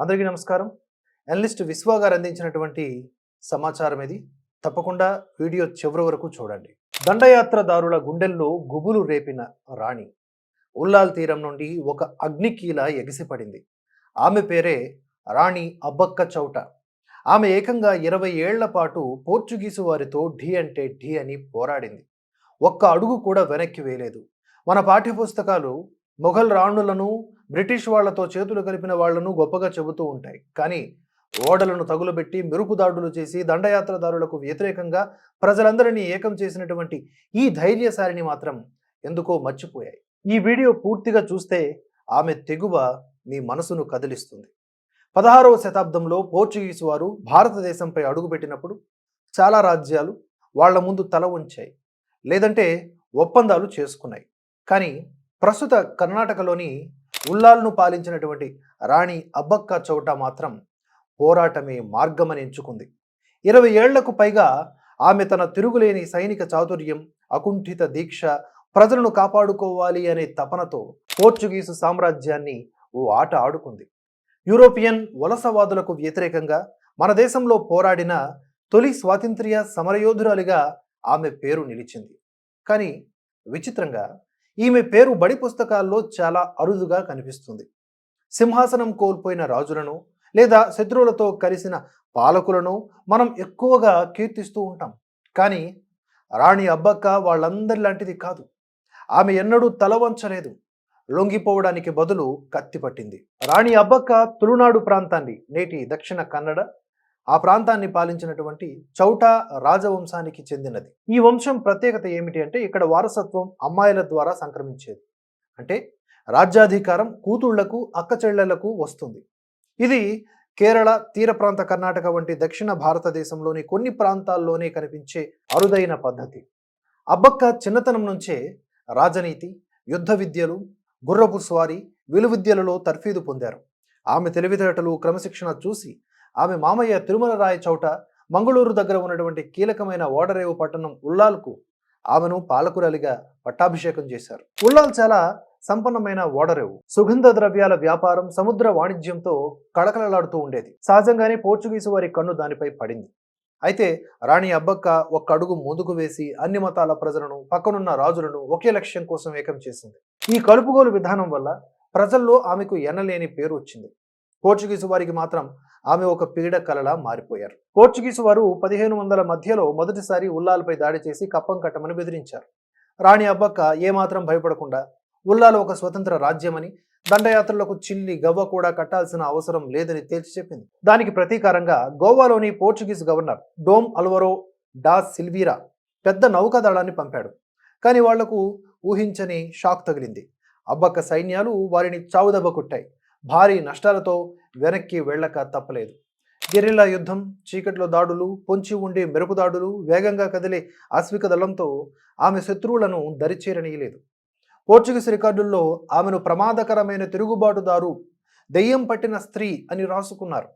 అందరికీ నమస్కారం. ఎనలిస్ట్ విశ్వ గారు అందించినటువంటి సమాచారం ఇది. తప్పకుండా వీడియో చివరి వరకు చూడండి. దండయాత్రదారుల గుండెల్లో గుబులు రేపిన రాణి. ఉల్లాల్ తీరం నుండి ఒక అగ్నికీల ఎగిసిపడింది. ఆమె పేరే రాణి అబ్బక్క చౌట. ఆమె ఏకంగా ఇరవై ఏళ్ళ పాటు పోర్చుగీసు వారితో ఢీ అంటే ఢీ అని పోరాడింది. ఒక్క అడుగు కూడా వెనక్కి వేయలేదు. మన పాఠ్యపుస్తకాలు మొఘల్ రాణులను బ్రిటిష్ వాళ్ళతో చేతులు కలిపిన వాళ్ళను గొప్పగా చెబుతూ ఉంటాయి. కానీ ఓడలను తగులబెట్టి మెరుపు దాడులు చేసి దండయాత్రదారులకు వ్యతిరేకంగా ప్రజలందరినీ ఏకం చేసినటువంటి ఈ ధైర్యశాలిని మాత్రం ఎందుకో మర్చిపోయాయి. ఈ వీడియో పూర్తిగా చూస్తే ఆమె తెగువ మీ మనసును కదిలిస్తుంది. పదహారవ శతాబ్దంలో పోర్చుగీసు వారు భారతదేశంపై అడుగుపెట్టినప్పుడు చాలా రాజ్యాలు వాళ్ళ ముందు తల ఉంచాయి లేదంటే ఒప్పందాలు చేసుకున్నాయి. కానీ ప్రస్తుత కర్ణాటకలోని ఉల్లాల్ను పాలించినటువంటి రాణి అబ్బక్క చౌట మాత్రం పోరాటమే మార్గమని ఎంచుకుంది. ఇరవై ఏళ్ళకు పైగా ఆమె తన తిరుగులేని సైనిక చాతుర్యం అకుంఠిత దీక్ష ప్రజలను కాపాడుకోవాలి అనే తపనతో పోర్చుగీసు సామ్రాజ్యాన్ని ఓ ఆట ఆడుకుంది. యూరోపియన్ వలసవాదులకు వ్యతిరేకంగా మన దేశంలో పోరాడిన తొలి స్వాతంత్ర్య సమరయోధురాలిగా ఆమె పేరు నిలిచింది. కానీ విచిత్రంగా ఈమె పేరు బడి పుస్తకాల్లో చాలా అరుదుగా కనిపిస్తుంది. సింహాసనం కోల్పోయిన రాజులను లేదా శత్రువులతో కలిసిన పాలకులను మనం ఎక్కువగా కీర్తిస్తూ ఉంటాం. కానీ రాణి అబ్బక్క వాళ్ళందరి లాంటిది కాదు. ఆమె ఎన్నడూ తల వంచలేదు. లొంగిపోవడానికి బదులు కత్తి పట్టింది. రాణి అబ్బక్క తులునాడు ప్రాంతాన్ని నేటి దక్షిణ కన్నడ ఆ ప్రాంతాన్ని పాలించినటువంటి చౌటా రాజవంశానికి చెందినది. ఈ వంశం ప్రత్యేకత ఏమిటి అంటే ఇక్కడ వారసత్వం అమ్మాయిల ద్వారా సంక్రమించేది. అంటే రాజ్యాధికారం కూతుళ్ళకు అక్క వస్తుంది. ఇది కేరళ తీర ప్రాంత కర్ణాటక వంటి దక్షిణ భారతదేశంలోని కొన్ని ప్రాంతాల్లోనే కనిపించే అరుదైన పద్ధతి. అబ్బక్క చిన్నతనం నుంచే రాజనీతి యుద్ధ విద్యలు గుర్రపు స్వారీ విలువిద్యలలో తర్ఫీదు పొందారు. ఆమె తెలివితేటలు క్రమశిక్షణ చూసి ఆమె మామయ్య తిరుమల రాయ చౌట మంగళూరు దగ్గర ఉన్నటువంటి కీలకమైన ఓడరేవు పట్టణం ఉల్లాల్కు ఆమెను పాలకురాలిగా పట్టాభిషేకం చేశారు. ఉల్లాల్ చాలా సంపన్నమైన ఓడరేవు. సుగంధ ద్రవ్యాల వ్యాపారం సముద్ర వాణిజ్యంతో కళకళలాడుతూ ఉండేది. సహజంగానే పోర్చుగీసు వారి కన్ను దానిపై పడింది. అయితే రాణి అబ్బక్క ఒక్క అడుగు ముందుకు వేసి అన్ని మతాల ప్రజలను పక్కనున్న రాజులను ఒకే లక్ష్యం కోసం ఏకం చేసింది. ఈ కలుపుగోలు విధానం వల్ల ప్రజల్లో ఆమెకు ఎనలేని పేరు వచ్చింది. పోర్చుగీసు వారికి మాత్రం ఆమె ఒక పీడ కలలా మారిపోయారు. పోర్చుగీసు వారు పదిహేను వందల మధ్యలో మొదటిసారి ఉల్లాలపై దాడి చేసి కప్పం కట్టమని బెదిరించారు. రాణి అబ్బక్క ఏమాత్రం భయపడకుండా ఉల్లాలు ఒక స్వతంత్ర రాజ్యమని దండయాత్రలకు చిల్లి గవ్వ కూడా కట్టాల్సిన అవసరం లేదని తేల్చి చెప్పింది. దానికి ప్రతీకారంగా గోవాలోని Portuguese governor Dom Alvaro da Silveira పెద్ద నౌకాదళాన్ని పంపాడు. కానీ వాళ్ళకు ఊహించని షాక్ తగిలింది. అబ్బక్క సైన్యాలు వారిని చావుదెబ్బ కొట్టాయి. భారీ నష్టాలతో వెనక్కి వెళ్ళక తప్పలేదు. గెరిల్లా యుద్ధం చీకట్లో దాడులు పొంచి ఉండే మెరుపు దాడులు వేగంగా కదిలే ఆశ్విక దళంతో ఆమె శత్రువులను దరిచేరనీయలేదు. పోర్చుగీస్ రికార్డుల్లో ఆమెను ప్రమాదకరమైన తిరుగుబాటుదారు దెయ్యం పట్టిన స్త్రీ అని రాసుకున్నారు.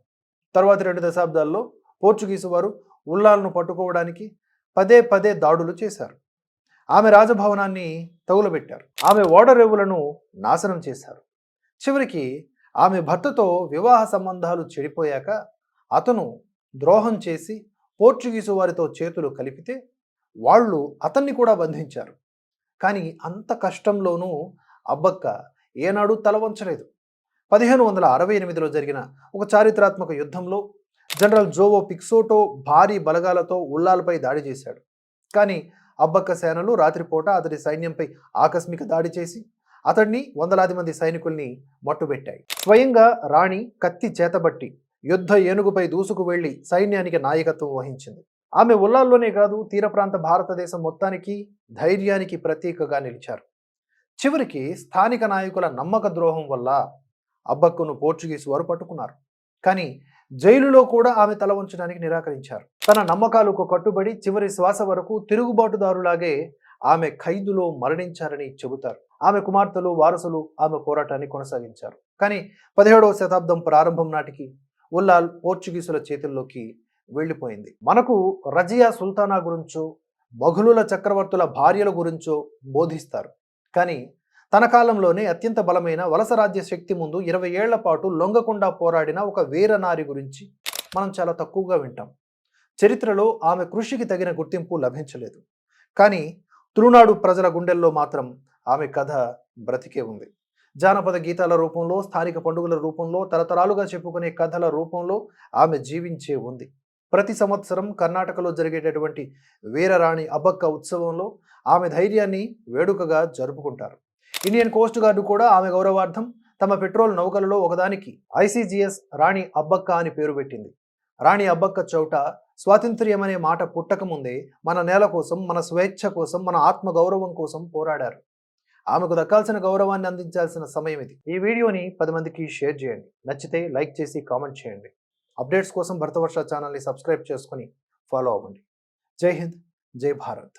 తర్వాత రెండు దశాబ్దాల్లో పోర్చుగీసు వారు ఉల్లాలను పట్టుకోవడానికి పదే పదే దాడులు చేశారు. ఆమె రాజభవనాన్ని తగులబెట్టారు. ఆమె ఓడరేవులను నాశనం చేశారు. చివరికి ఆమె భర్తతో వివాహ సంబంధాలు చెడిపోయాక అతను ద్రోహం చేసి పోర్చుగీసు వారితో చేతులు కలిపితే వాళ్ళు అతన్ని కూడా బంధించారు. కానీ అంత కష్టంలోనూ అబ్బక్క ఏనాడు తల వంచలేదు. పదిహేను వందల అరవై ఎనిమిదిలో జరిగిన ఒక చారిత్రాత్మక యుద్ధంలో జనరల్ జోవో పిక్సోటో భారీ బలగాలతో ఉల్లాలపై దాడి చేశాడు. కానీ అబ్బక్క సేనలు రాత్రిపూట అతడి సైన్యంపై ఆకస్మిక దాడి చేసి అతడిని వందలాది మంది సైనికుల్ని మట్టుబెట్టాయి. స్వయంగా రాణి కత్తి చేతబట్టి యుద్ధ ఏనుగుపై దూసుకు వెళ్ళి సైన్యానికి నాయకత్వం వహించింది. ఆమె ఉల్లాల్లోనే కాదు తీర ప్రాంత భారతదేశం మొత్తానికి ధైర్యానికి ప్రతీకగా నిలిచారు. చివరికి స్థానిక నాయకుల నమ్మక ద్రోహం వల్ల అబ్బక్కును పోర్చుగీస్ వారు పట్టుకున్నారు. కానీ జైలులో కూడా ఆమె తల ఉంచడానికి నిరాకరించారు. తన నమ్మకాలకు కట్టుబడి చివరి శ్వాస వరకు తిరుగుబాటుదారులాగే ఆమె ఖైదులో మరణించారని చెబుతారు. ఆమె కుమార్తెలు వారసులు ఆమె పోరాటాన్ని కొనసాగించారు. కానీ పదిహేడవ శతాబ్దం ప్రారంభం నాటికి ఉల్లాల్ పోర్చుగీసుల చేతుల్లోకి వెళ్ళిపోయింది. మనకు రజియా సుల్తానా గురించో మొఘలుల చక్రవర్తుల భార్యల గురించో బోధిస్తారు. కానీ తన కాలంలోనే అత్యంత బలమైన వలస రాజ్య శక్తి ముందు ఇరవై ఏళ్ళ పాటు లొంగకుండా పోరాడిన ఒక వీరనారి గురించి మనం చాలా తక్కువగా వింటాం. చరిత్రలో ఆమె కృషికి తగిన గుర్తింపు లభించలేదు. కానీ తులునాడు ప్రజల గుండెల్లో మాత్రం ఆమె కథ బ్రతికే ఉంది. జానపద గీతాల రూపంలో స్థానిక పండుగల రూపంలో తరతరాలుగా చెప్పుకునే కథల రూపంలో ఆమె జీవించే ఉంది. ప్రతి సంవత్సరం కర్ణాటకలో జరిగేటటువంటి వీరరాణి అబ్బక్క ఉత్సవంలో ఆమె ధైర్యాన్ని వేడుకగా జరుపుకుంటారు. ఇండియన్ కోస్ట్ గార్డు కూడా ఆమె గౌరవార్థం తమ పెట్రోల్ నౌకలలో ఒకదానికి ఐసీజీఎస్ రాణి అబ్బక్క అని పేరు పెట్టింది. రాణి అబ్బక్క చౌట స్వాతంత్ర్యం అనే మాట పుట్టకముందే మన నేల కోసం మన స్వేచ్ఛ కోసం మన ఆత్మ గౌరవం కోసం పోరాడారు. ఆమెకు దక్కాల్సిన గౌరవాన్ని అందించాల్సిన సమయం ఇది. ఈ వీడియోని పది మందికి షేర్ చేయండి. నచ్చితే లైక్ చేసి కామెంట్ చేయండి. అప్డేట్స్ కోసం భరతవర్ష ఛానల్ని సబ్స్క్రైబ్ చేసుకొని ఫాలో అవ్వండి. జై హింద్ జై భారత్.